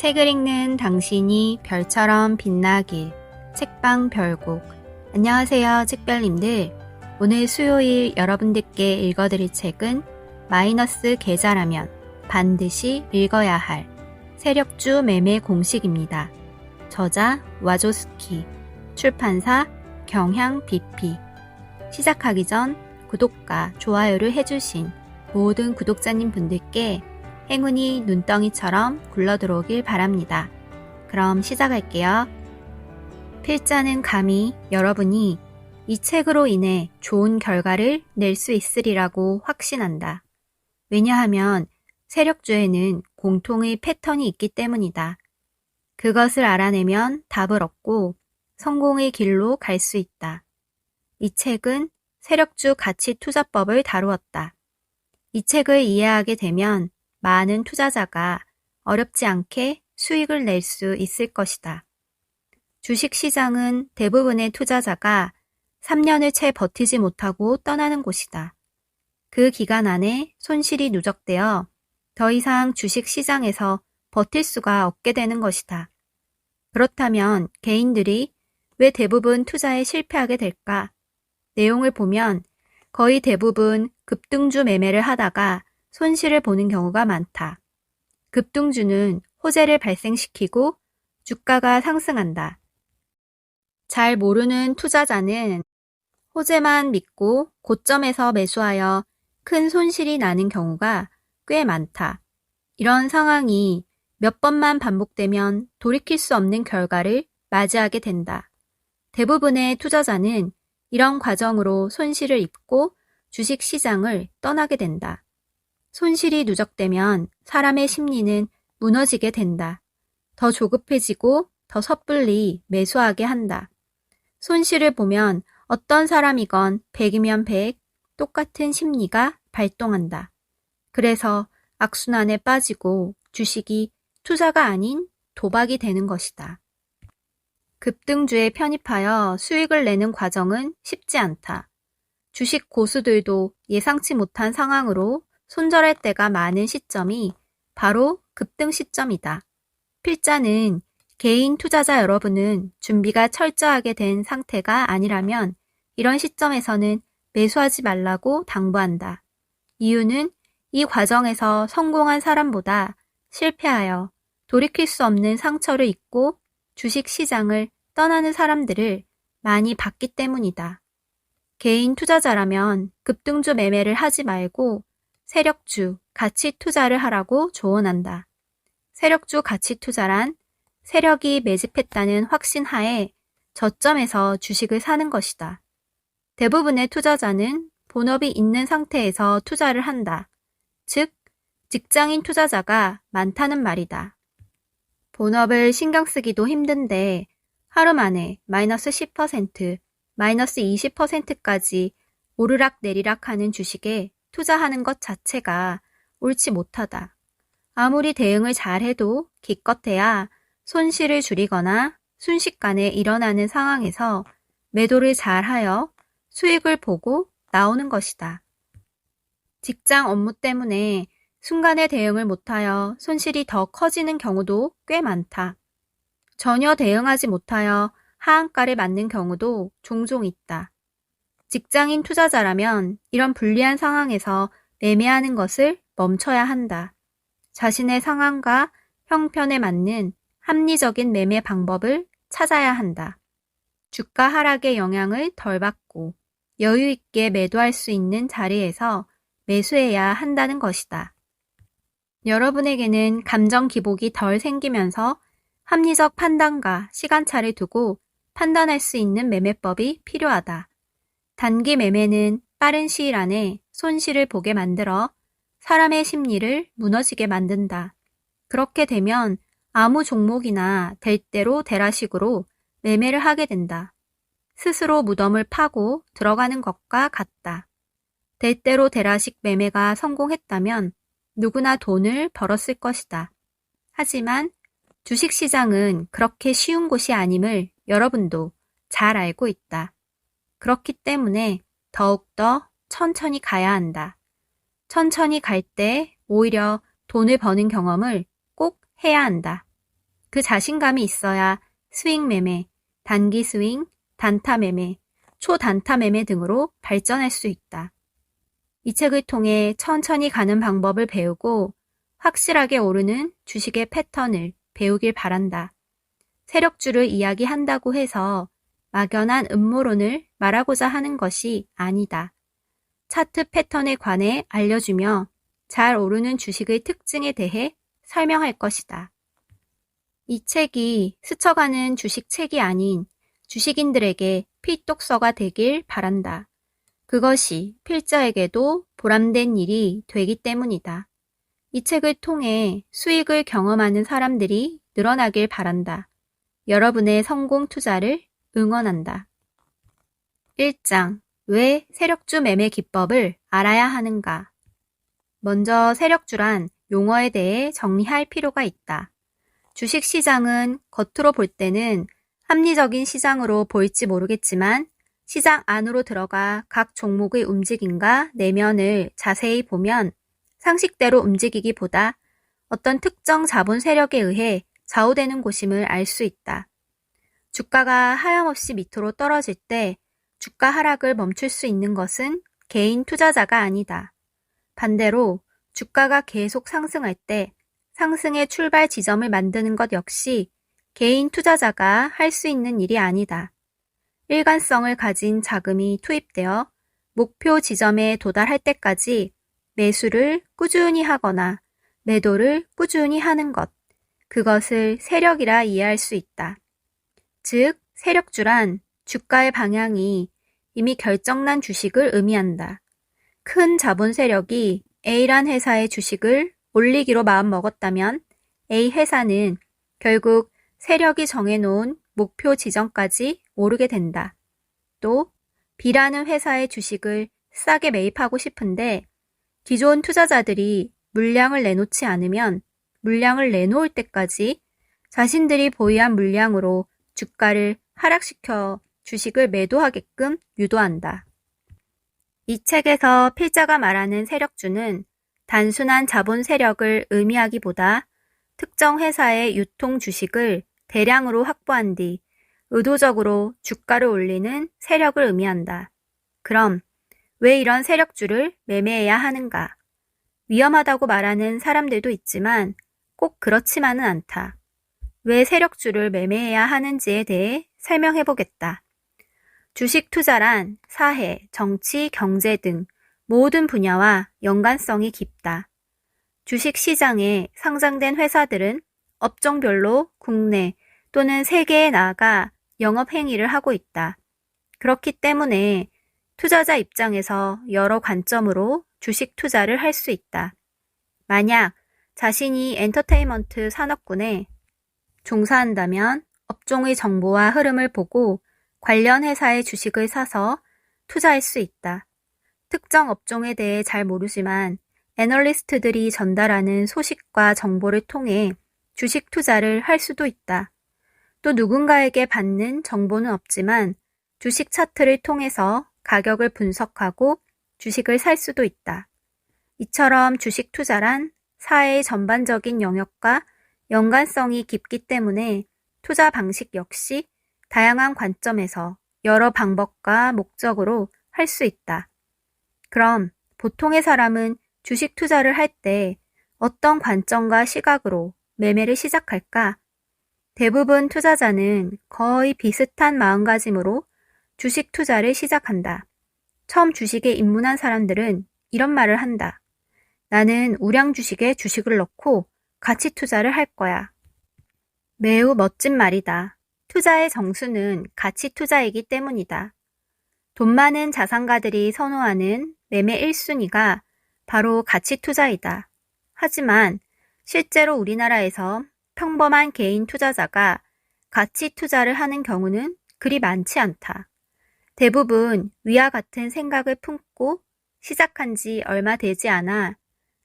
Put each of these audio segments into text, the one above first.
책을 읽는 당신이 별처럼 빛나길. 책방 별곡. 안녕하세요, 책별님들. 오늘 수요일 여러분들께 읽어드릴 책은 마이너스 계좌라면 반드시 읽어야 할 세력주 매매 공식입니다. 저자 와조스키. 출판사 경향 BP. 시작하기 전 구독과 좋아요를 해주신 모든 구독자님 분들께 행운이 눈덩이처럼 굴러 들어오길 바랍니다. 그럼 시작할게요. 필자는 감히 여러분이 이 책으로 인해 좋은 결과를 낼 수 있으리라고 확신한다. 왜냐하면 세력주에는 공통의 패턴이 있기 때문이다. 그것을 알아내면 답을 얻고 성공의 길로 갈 수 있다. 이 책은 세력주 가치 투자법을 다루었다. 이 책을 이해하게 되면 많은 투자자가 어렵지 않게 수익을 낼 수 있을 것이다. 주식 시장은 대부분의 투자자가 3년을 채 버티지 못하고 떠나는 곳이다. 그 기간 안에 손실이 누적되어 더 이상 주식 시장에서 버틸 수가 없게 되는 것이다. 그렇다면 개인들이 왜 대부분 투자에 실패하게 될까? 내용을 보면 거의 대부분 급등주 매매를 하다가 손실을 보는 경우가 많다. 급등주는 호재를 발생시키고 주가가 상승한다. 잘 모르는 투자자는 호재만 믿고 고점에서 매수하여 큰 손실이 나는 경우가 꽤 많다. 이런 상황이 몇 번만 반복되면 돌이킬 수 없는 결과를 맞이하게 된다. 대부분의 투자자는 이런 과정으로 손실을 입고 주식 시장을 떠나게 된다. 손실이 누적되면 사람의 심리는 무너지게 된다. 더 조급해지고 더 섣불리 매수하게 한다. 손실을 보면 어떤 사람이건 100이면 100 똑같은 심리가 발동한다. 그래서 악순환에 빠지고 주식이 투자가 아닌 도박이 되는 것이다. 급등주에 편입하여 수익을 내는 과정은 쉽지 않다. 주식 고수들도 예상치 못한 상황으로 손절할 때가 많은 시점이 바로 급등 시점이다. 필자는 개인 투자자 여러분은 준비가 철저하게 된 상태가 아니라면 이런 시점에서는 매수하지 말라고 당부한다. 이유는 이 과정에서 성공한 사람보다 실패하여 돌이킬 수 없는 상처를 입고 주식 시장을 떠나는 사람들을 많이 봤기 때문이다. 개인 투자자라면 급등주 매매를 하지 말고 세력주, 가치 투자를 하라고 조언한다. 세력주 가치 투자란 세력이 매집했다는 확신 하에 저점에서 주식을 사는 것이다. 대부분의 투자자는 본업이 있는 상태에서 투자를 한다. 즉, 직장인 투자자가 많다는 말이다. 본업을 신경 쓰기도 힘든데 하루 만에 마이너스 10%, 마이너스 20%까지 오르락 내리락 하는 주식에 투자하는 것 자체가 옳지 못하다. 아무리 대응을 잘해도 기껏해야 손실을 줄이거나 순식간에 일어나는 상황에서 매도를 잘하여 수익을 보고 나오는 것이다. 직장 업무 때문에 순간에 대응을 못하여 손실이 더 커지는 경우도 꽤 많다. 전혀 대응하지 못하여 하한가를 맞는 경우도 종종 있다. 직장인 투자자라면 이런 불리한 상황에서 매매하는 것을 멈춰야 한다. 자신의 상황과 형편에 맞는 합리적인 매매 방법을 찾아야 한다. 주가 하락의 영향을 덜 받고 여유 있게 매도할 수 있는 자리에서 매수해야 한다는 것이다. 여러분에게는 감정 기복이 덜 생기면서 합리적 판단과 시간차를 두고 판단할 수 있는 매매법이 필요하다. 단기 매매는 빠른 시일 안에 손실을 보게 만들어 사람의 심리를 무너지게 만든다. 그렇게 되면 아무 종목이나 될 대로 되라식으로 매매를 하게 된다. 스스로 무덤을 파고 들어가는 것과 같다. 될 대로 되라식 매매가 성공했다면 누구나 돈을 벌었을 것이다. 하지만 주식시장은 그렇게 쉬운 곳이 아님을 여러분도 잘 알고 있다. 그렇기 때문에 더욱더 천천히 가야 한다. 천천히 갈 때 오히려 돈을 버는 경험을 꼭 해야 한다. 그 자신감이 있어야 스윙 매매, 단기 스윙, 단타 매매, 초단타 매매 등으로 발전할 수 있다. 이 책을 통해 천천히 가는 방법을 배우고 확실하게 오르는 주식의 패턴을 배우길 바란다. 세력주를 이야기한다고 해서 막연한 음모론을 말하고자 하는 것이 아니다. 차트 패턴에 관해 알려주며 잘 오르는 주식의 특징에 대해 설명할 것이다. 이 책이 스쳐가는 주식 책이 아닌 주식인들에게 필독서가 되길 바란다. 그것이 필자에게도 보람된 일이 되기 때문이다. 이 책을 통해 수익을 경험하는 사람들이 늘어나길 바란다. 여러분의 성공 투자를 응원한다. 1장. 왜 세력주 매매 기법을 알아야 하는가? 먼저 세력주란 용어에 대해 정리할 필요가 있다. 주식 시장은 겉으로 볼 때는 합리적인 시장으로 보일지 모르겠지만 시장 안으로 들어가 각 종목의 움직임과 내면을 자세히 보면 상식대로 움직이기보다 어떤 특정 자본 세력에 의해 좌우되는 곳임을 알 수 있다. 주가가 하염없이 밑으로 떨어질 때 주가 하락을 멈출 수 있는 것은 개인 투자자가 아니다. 반대로 주가가 계속 상승할 때 상승의 출발 지점을 만드는 것 역시 개인 투자자가 할 수 있는 일이 아니다. 일관성을 가진 자금이 투입되어 목표 지점에 도달할 때까지 매수를 꾸준히 하거나 매도를 꾸준히 하는 것, 그것을 세력이라 이해할 수 있다. 즉, 세력주란 주가의 방향이 이미 결정난 주식을 의미한다. 큰 자본 세력이 A란 회사의 주식을 올리기로 마음먹었다면 A 회사는 결국 세력이 정해놓은 목표 지점까지 오르게 된다. 또 B라는 회사의 주식을 싸게 매입하고 싶은데 기존 투자자들이 물량을 내놓지 않으면 물량을 내놓을 때까지 자신들이 보유한 물량으로 주가를 하락시켜 주식을 매도하게끔 유도한다. 이 책에서 필자가 말하는 세력주는 단순한 자본 세력을 의미하기보다 특정 회사의 유통 주식을 대량으로 확보한 뒤 의도적으로 주가를 올리는 세력을 의미한다. 그럼 왜 이런 세력주를 매매해야 하는가? 위험하다고 말하는 사람들도 있지만 꼭 그렇지만은 않다. 왜 세력주를 매매해야 하는지에 대해 설명해 보겠다. 주식 투자란 사회, 정치, 경제 등 모든 분야와 연관성이 깊다. 주식 시장에 상장된 회사들은 업종별로 국내 또는 세계에 나아가 영업 행위를 하고 있다. 그렇기 때문에 투자자 입장에서 여러 관점으로 주식 투자를 할 수 있다. 만약 자신이 엔터테인먼트 산업군에 종사한다면 업종의 정보와 흐름을 보고 관련 회사의 주식을 사서 투자할 수 있다. 특정 업종에 대해 잘 모르지만 애널리스트들이 전달하는 소식과 정보를 통해 주식 투자를 할 수도 있다. 또 누군가에게 받는 정보는 없지만 주식 차트를 통해서 가격을 분석하고 주식을 살 수도 있다. 이처럼 주식 투자란 사회의 전반적인 영역과 연관성이 깊기 때문에 투자 방식 역시 다양한 관점에서 여러 방법과 목적으로 할 수 있다. 그럼 보통의 사람은 주식 투자를 할 때 어떤 관점과 시각으로 매매를 시작할까? 대부분 투자자는 거의 비슷한 마음가짐으로 주식 투자를 시작한다. 처음 주식에 입문한 사람들은 이런 말을 한다. 나는 우량 주식에 주식을 넣고 가치 투자를 할 거야. 매우 멋진 말이다. 투자의 정수는 가치 투자이기 때문이다. 돈 많은 자산가들이 선호하는 매매 1순위가 바로 가치 투자이다. 하지만 실제로 우리나라에서 평범한 개인 투자자가 가치 투자를 하는 경우는 그리 많지 않다. 대부분 위와 같은 생각을 품고 시작한 지 얼마 되지 않아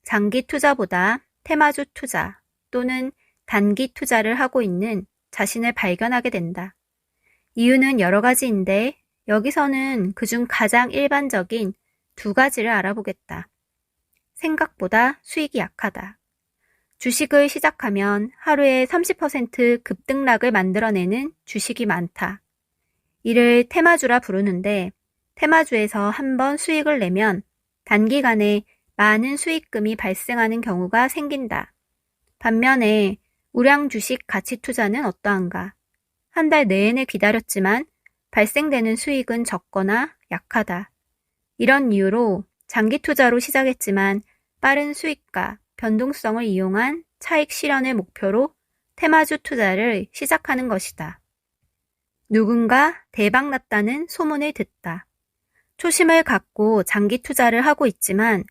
장기 투자보다 테마주 투자 또는 단기 투자를 하고 있는 자신을 발견하게 된다. 이유는 여러 가지인데 여기서는 그중 가장 일반적인 두 가지를 알아보겠다. 생각보다 수익이 약하다. 주식을 시작하면 하루에 30% 급등락을 만들어내는 주식이 많다. 이를 테마주라 부르는데 테마주에서 한번 수익을 내면 단기간에 많은 수익금이 발생하는 경우가 생긴다. 반면에 우량 주식 가치 투자는 어떠한가? 한 달 내내 기다렸지만 발생되는 수익은 적거나 약하다. 이런 이유로 장기 투자로 시작했지만 빠른 수익과 변동성을 이용한 차익 실현을 목표로 테마주 투자를 시작하는 것이다. 누군가 대박 났다는 소문을 듣다. 초심을 갖고 장기 투자를 하고 있지만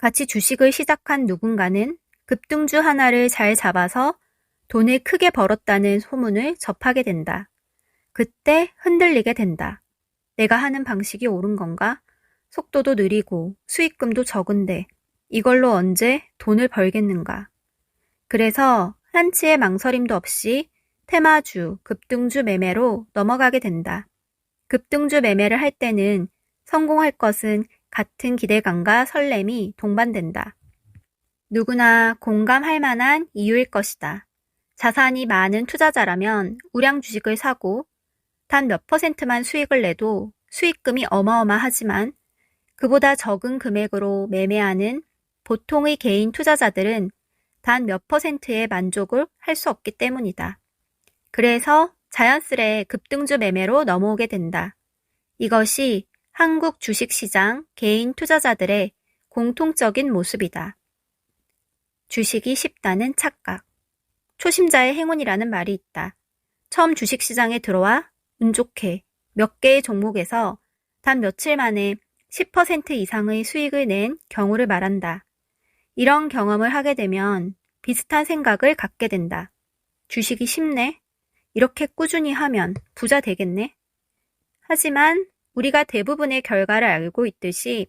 같이 주식을 시작한 누군가는 급등주 하나를 잘 잡아서 돈을 크게 벌었다는 소문을 접하게 된다. 그때 흔들리게 된다. 내가 하는 방식이 옳은 건가? 속도도 느리고 수익금도 적은데 이걸로 언제 돈을 벌겠는가? 그래서 한치의 망설임도 없이 테마주, 급등주 매매로 넘어가게 된다. 급등주 매매를 할 때는 성공할 것은 같은 기대감과 설렘이 동반된다. 누구나 공감할 만한 이유일 것이다. 자산이 많은 투자자라면 우량 주식을 사고 단 몇 퍼센트만 수익을 내도 수익금이 어마어마하지만 그보다 적은 금액으로 매매하는 보통의 개인 투자자들은 단 몇 퍼센트의 만족을 할 수 없기 때문이다. 그래서 자연스레 급등주 매매로 넘어오게 된다. 이것이 한국 주식시장 개인 투자자들의 공통적인 모습이다. 주식이 쉽다는 착각. 초심자의 행운이라는 말이 있다. 처음 주식시장에 들어와 운 좋게 몇 개의 종목에서 단 며칠 만에 10% 이상의 수익을 낸 경우를 말한다. 이런 경험을 하게 되면 비슷한 생각을 갖게 된다. 주식이 쉽네? 이렇게 꾸준히 하면 부자 되겠네? 하지만 우리가 대부분의 결과를 알고 있듯이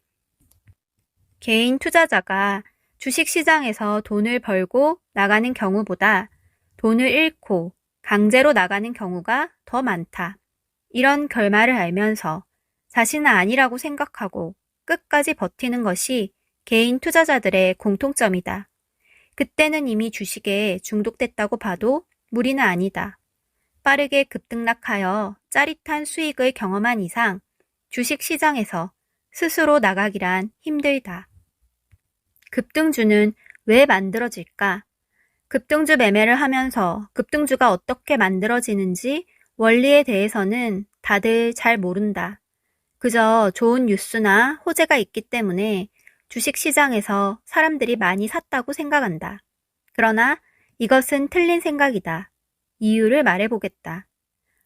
개인 투자자가 주식 시장에서 돈을 벌고 나가는 경우보다 돈을 잃고 강제로 나가는 경우가 더 많다. 이런 결말을 알면서 자신은 아니라고 생각하고 끝까지 버티는 것이 개인 투자자들의 공통점이다. 그때는 이미 주식에 중독됐다고 봐도 무리는 아니다. 빠르게 급등락하여 짜릿한 수익을 경험한 이상 주식 시장에서 스스로 나가기란 힘들다. 급등주는 왜 만들어질까? 급등주 매매를 하면서 급등주가 어떻게 만들어지는지 원리에 대해서는 다들 잘 모른다. 그저 좋은 뉴스나 호재가 있기 때문에 주식 시장에서 사람들이 많이 샀다고 생각한다. 그러나 이것은 틀린 생각이다. 이유를 말해보겠다.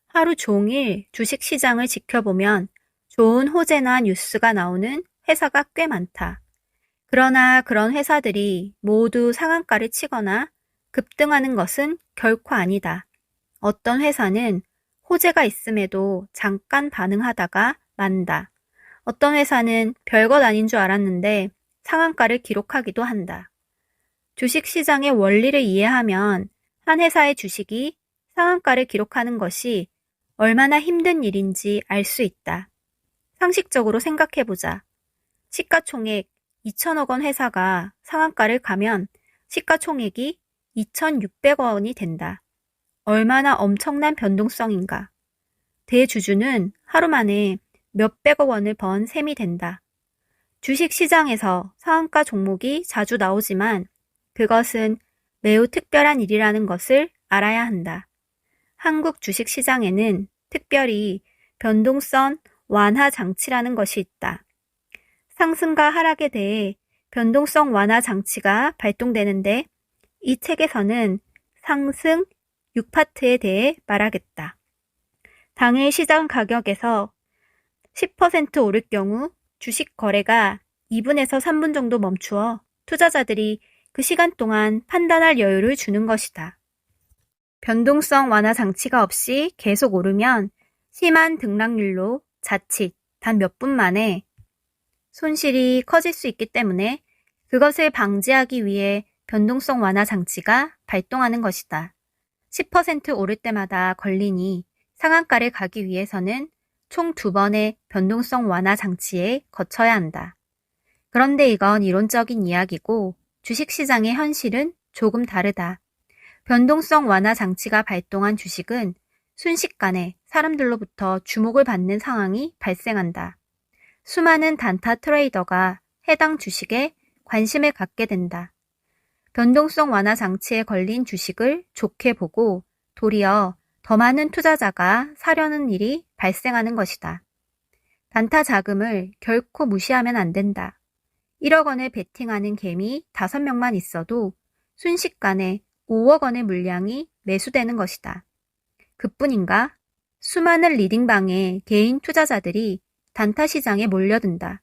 하루 종일 주식 시장을 지켜보면 좋은 호재나 뉴스가 나오는 회사가 꽤 많다. 그러나 그런 회사들이 모두 상한가를 치거나 급등하는 것은 결코 아니다. 어떤 회사는 호재가 있음에도 잠깐 반응하다가 만다. 어떤 회사는 별것 아닌 줄 알았는데 상한가를 기록하기도 한다. 주식 시장의 원리를 이해하면 한 회사의 주식이 상한가를 기록하는 것이 얼마나 힘든 일인지 알 수 있다. 상식적으로 생각해보자. 시가총액 2천억 원 회사가 상한가를 가면 시가총액이 2,600억 원이 된다. 얼마나 엄청난 변동성인가. 대주주는 하루 만에 몇백억 원을 번 셈이 된다. 주식 시장에서 상한가 종목이 자주 나오지만 그것은 매우 특별한 일이라는 것을 알아야 한다. 한국 주식 시장에는 특별히 변동성 완화 장치라는 것이 있다. 상승과 하락에 대해 변동성 완화 장치가 발동되는데 이 책에서는 상승 6파트에 대해 말하겠다. 당일 시장 가격에서 10% 오를 경우 주식 거래가 2분에서 3분 정도 멈추어 투자자들이 그 시간 동안 판단할 여유를 주는 것이다. 변동성 완화 장치가 없이 계속 오르면 심한 등락률로 자칫 단 몇 분 만에 손실이 커질 수 있기 때문에 그것을 방지하기 위해 변동성 완화 장치가 발동하는 것이다. 10% 오를 때마다 걸리니 상한가를 가기 위해서는 총 두 번의 변동성 완화 장치에 거쳐야 한다. 그런데 이건 이론적인 이야기고 주식시장의 현실은 조금 다르다. 변동성 완화 장치가 발동한 주식은 순식간에 사람들로부터 주목을 받는 상황이 발생한다. 수많은 단타 트레이더가 해당 주식에 관심을 갖게 된다. 변동성 완화 장치에 걸린 주식을 좋게 보고 도리어 더 많은 투자자가 사려는 일이 발생하는 것이다. 단타 자금을 결코 무시하면 안 된다. 1억 원을 베팅하는 개미 5명만 있어도 순식간에 5억 원의 물량이 매수되는 것이다. 그뿐인가? 수많은 리딩방에 개인 투자자들이 단타 시장에 몰려든다.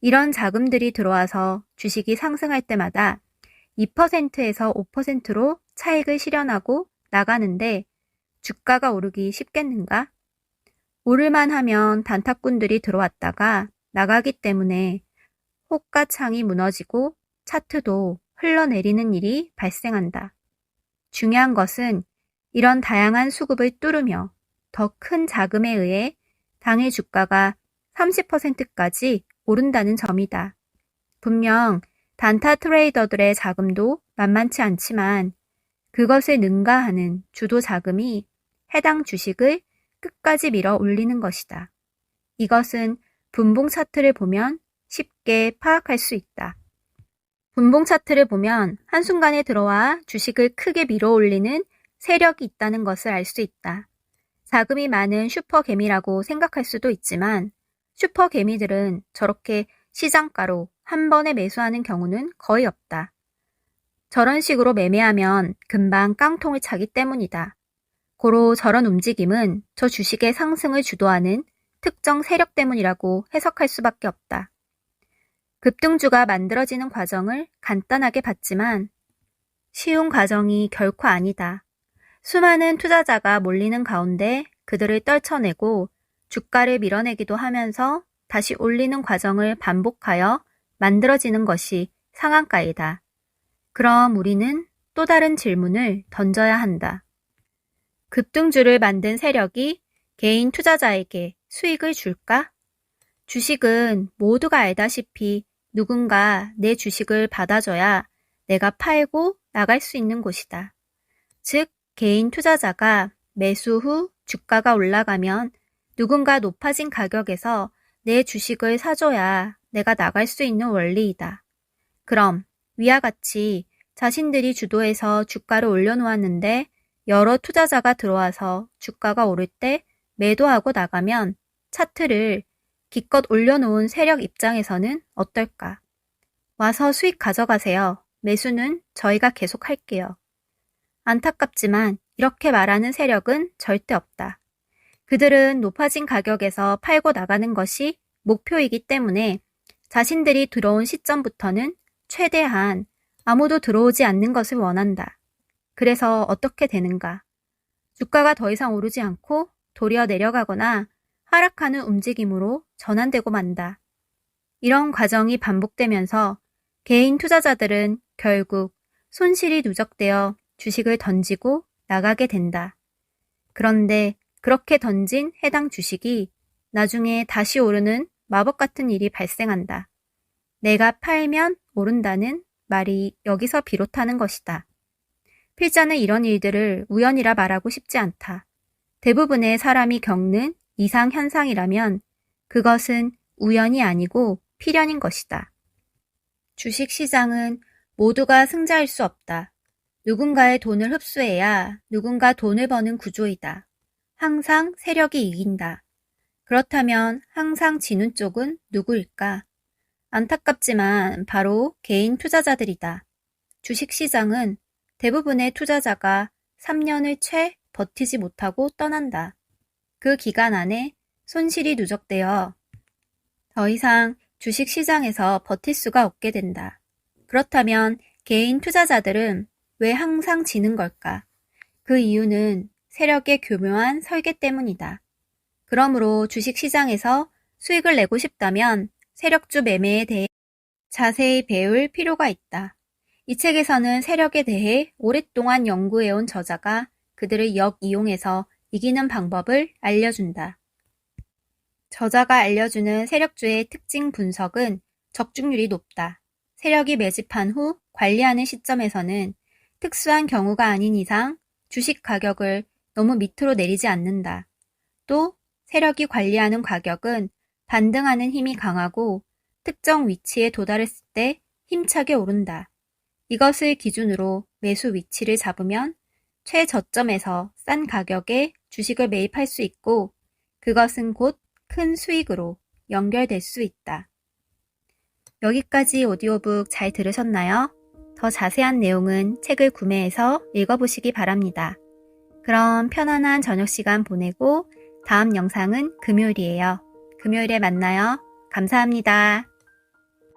이런 자금들이 들어와서 주식이 상승할 때마다 2%에서 5%로 차익을 실현하고 나가는데 주가가 오르기 쉽겠는가? 오를만 하면 단타꾼들이 들어왔다가 나가기 때문에 호가창이 무너지고 차트도 흘러내리는 일이 발생한다. 중요한 것은 이런 다양한 수급을 뚫으며 더 큰 자금에 의해 당일 주가가 30%까지 오른다는 점이다. 분명 단타 트레이더들의 자금도 만만치 않지만 그것을 능가하는 주도 자금이 해당 주식을 끝까지 밀어 올리는 것이다. 이것은 분봉 차트를 보면 쉽게 파악할 수 있다. 분봉 차트를 보면 한순간에 들어와 주식을 크게 밀어 올리는 세력이 있다는 것을 알 수 있다. 자금이 많은 슈퍼개미라고 생각할 수도 있지만 슈퍼개미들은 저렇게 시장가로 한 번에 매수하는 경우는 거의 없다. 저런 식으로 매매하면 금방 깡통을 차기 때문이다. 고로 저런 움직임은 저 주식의 상승을 주도하는 특정 세력 때문이라고 해석할 수밖에 없다. 급등주가 만들어지는 과정을 간단하게 봤지만 쉬운 과정이 결코 아니다. 수많은 투자자가 몰리는 가운데 그들을 떨쳐내고 주가를 밀어내기도 하면서 다시 올리는 과정을 반복하여 만들어지는 것이 상한가이다. 그럼 우리는 또 다른 질문을 던져야 한다. 급등주를 만든 세력이 개인 투자자에게 수익을 줄까? 주식은 모두가 알다시피 누군가 내 주식을 받아줘야 내가 팔고 나갈 수 있는 곳이다. 즉, 개인 투자자가 매수 후 주가가 올라가면 누군가 높아진 가격에서 내 주식을 사줘야 내가 나갈 수 있는 원리이다. 그럼 위와 같이 자신들이 주도해서 주가를 올려놓았는데 여러 투자자가 들어와서 주가가 오를 때 매도하고 나가면 차트를 기껏 올려놓은 세력 입장에서는 어떨까? 와서 수익 가져가세요. 매수는 저희가 계속 할게요. 안타깝지만 이렇게 말하는 세력은 절대 없다. 그들은 높아진 가격에서 팔고 나가는 것이 목표이기 때문에 자신들이 들어온 시점부터는 최대한 아무도 들어오지 않는 것을 원한다. 그래서 어떻게 되는가? 주가가 더 이상 오르지 않고 도리어 내려가거나 하락하는 움직임으로 전환되고 만다. 이런 과정이 반복되면서 개인 투자자들은 결국 손실이 누적되어 주식을 던지고 나가게 된다. 그런데 그렇게 던진 해당 주식이 나중에 다시 오르는 마법 같은 일이 발생한다. 내가 팔면 오른다는 말이 여기서 비롯하는 것이다. 필자는 이런 일들을 우연이라 말하고 싶지 않다. 대부분의 사람이 겪는 이상 현상이라면 그것은 우연이 아니고 필연인 것이다. 주식 시장은 모두가 승자일 수 없다. 누군가의 돈을 흡수해야 누군가 돈을 버는 구조이다. 항상 세력이 이긴다. 그렇다면 항상 지는 쪽은 누구일까? 안타깝지만 바로 개인 투자자들이다. 주식 시장은 대부분의 투자자가 3년을 채 버티지 못하고 떠난다. 그 기간 안에 손실이 누적되어 더 이상 주식 시장에서 버틸 수가 없게 된다. 그렇다면 개인 투자자들은 왜 항상 지는 걸까? 그 이유는 세력의 교묘한 설계 때문이다. 그러므로 주식 시장에서 수익을 내고 싶다면 세력주 매매에 대해 자세히 배울 필요가 있다. 이 책에서는 세력에 대해 오랫동안 연구해온 저자가 그들을 역이용해서 이기는 방법을 알려준다. 저자가 알려주는 세력주의 특징 분석은 적중률이 높다. 세력이 매집한 후 관리하는 시점에서는 특수한 경우가 아닌 이상 주식 가격을 너무 밑으로 내리지 않는다. 또 세력이 관리하는 가격은 반등하는 힘이 강하고 특정 위치에 도달했을 때 힘차게 오른다. 이것을 기준으로 매수 위치를 잡으면 최저점에서 싼 가격에 주식을 매입할 수 있고 그것은 곧 큰 수익으로 연결될 수 있다. 여기까지 오디오북 잘 들으셨나요? 더 자세한 내용은 책을 구매해서 읽어보시기 바랍니다. 그럼 편안한 저녁 시간 보내고 다음 영상은 금요일이에요. 금요일에 만나요. 감사합니다.